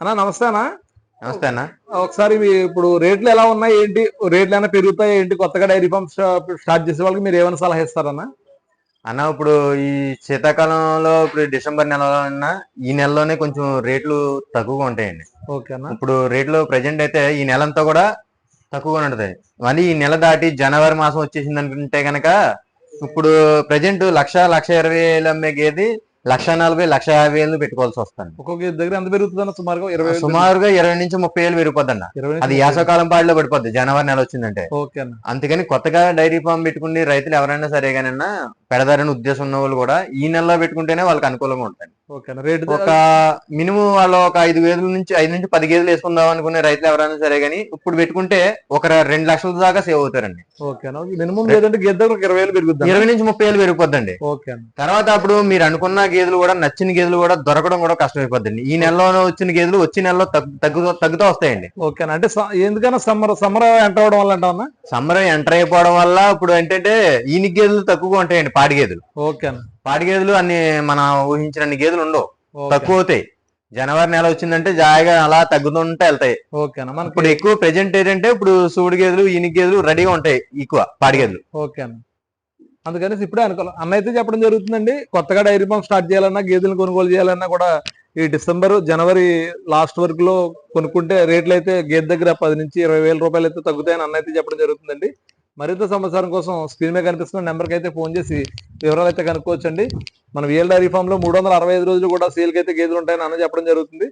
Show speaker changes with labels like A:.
A: అన్నా నమస్తే అన్నా.
B: నమస్తే అన్న.
A: ఒకసారి ఇప్పుడు రేట్లు ఎలా ఉన్నాయి? ఏంటి? రేట్లు ఏమైనా పెరుగుతాయి? ఏంటి? కొత్తగా డైరీ ఫార్మ్ స్టార్ట్ చేసే వాళ్ళకి మీరు ఏమైనా సలహా ఇస్తారన్నా
B: అన్న? ఇప్పుడు ఈ శీతాకాలంలో ఇప్పుడు డిసెంబర్ నెలలో అన్నా ఈ నెలలోనే కొంచెం రేట్లు తక్కువగా ఉంటాయండి.
A: ఓకే అన్న.
B: ఇప్పుడు రేట్లు ప్రజెంట్ అయితే ఈ నెల అంతా కూడా తక్కువగా ఉంటుంది. మళ్ళీ ఈ నెల దాటి జనవరి మాసం వచ్చేసింది అనుకుంటే గనక ఇప్పుడు ప్రజెంట్ లక్ష లక్ష ఇరవై వేలు అమ్మే గేది లక్ష నలభై లక్ష యాభై వేలు పెట్టుకోవాల్సి వస్తుంది.
A: ఒక్కొక్క దగ్గర ఎంత పెరుగుతుంది అన్న సుమారుగా ఇరవై
B: సుమారుగా ఇరవై నుంచి ముప్పై వేలు
A: ఇరవై నుంచి
B: అది
A: ముప్పై
B: యాసవకాలం పాటలో పడిపోద్ది జనవరి నెల వచ్చిందంటే.
A: ఓకే అన్న.
B: అందుకని కొత్తగా డైరీ ఫామ్ పెట్టుకుని రైతులు ఎవరైనా సరే కానీ పెడదారని ఉద్దేశం ఉన్న వాళ్ళు కూడా ఈ నెలలో పెట్టుకుంటేనే వాళ్ళకి అనుకూలంగా ఉంటుంది
A: అన్న రేటు
B: ఒక మినిమం వాళ్ళు ఒక ఐదు గేదెల నుంచి ఐదు నుంచి పది గేదెలు వేసుకుందాం అనుకునే రైతులు ఎవరైనా సరే కానీ ఇప్పుడు పెట్టుకుంటే ఒక రెండు లక్షల దాకా సేవ్ అవుతారండి.
A: ఓకే అన్న మినిమం లేదంటే గేదె ఒక ఇరవై వేలు పెరుగుతుంది
B: ఇరవై నుంచి ముప్పై వేలు పెరిగిపోద్దండి.
A: ఓకే
B: తర్వాత అప్పుడు మీరు అనుకున్న గేదెలు కూడా నచ్చిన గేదెలు కూడా దొరకడం కూడా కష్టమైపోద్దండి. ఈ నెలలో వచ్చిన గేదెలు వచ్చే నెలలో తగ్గు- తగ్గుతూ తగ్గుతూ వస్తాయండి.
A: ఓకే అన్న అంటే ఎందుకన్నా సమ్మర్ సమ్మర్ ఎంటర్ అవడం వల్ల
B: సమ్మర్ ఎంటర్ అయిపోవడం వల్ల ఇప్పుడు ఏంటంటే ఈని గేదెలు తక్కువగా ఉంటాయండి పాడి గేదెలు.
A: ఓకే అన్న
B: పాడి గేదెలు అన్ని మనం ఊహించిన గేదెలు ఉండవు. తక్కువ అవుతాయి జనవరి నెల వచ్చిందంటే జాయిగా అలా తగ్గుతుంటే వెళ్తాయి.
A: ఓకే అన్న. మనకి
B: ఇప్పుడు ఎక్కువ ప్రెజెంట్ ఏంటంటే ఇప్పుడు సూడి గేదెలు ఈని గేదెలు రెడీగా ఉంటాయి ఎక్కువ పాడి గేదెలు.
A: ఓకే అన్న. అందుకని ఇప్పుడే అనుకోవాలి. అన్న అయితే చెప్పడం జరుగుతుందండి. కొత్తగా డైరీ ఫామ్ స్టార్ట్ చేయాలన్నా గేదెలను కొనుగోలు చేయాలన్నా కూడా ఈ డిసెంబర్ జనవరి లాస్ట్ వరకు లో కొనుక్కుంటే రేట్లు అయితే గేదె దగ్గర పది నుంచి ఇరవై వేల రూపాయలు అయితే తగ్గుతాయని అన్న అయితే చెప్పడం జరుగుతుందండి. మరింత సమాచారం కోసం స్క్రీన్ మీద కనిపిస్తున్న నెంబర్కి అయితే ఫోన్ చేసి వివరాలు అయితే కనుక్కోవచ్చండి. మన విఎల్ డైరీ ఫామ్లో మూడు వందల అరవై ఐదు రోజులు కూడా సేల్కి అయితే గేదెలు ఉంటాయని అన్న చెప్పడం జరుగుతుంది.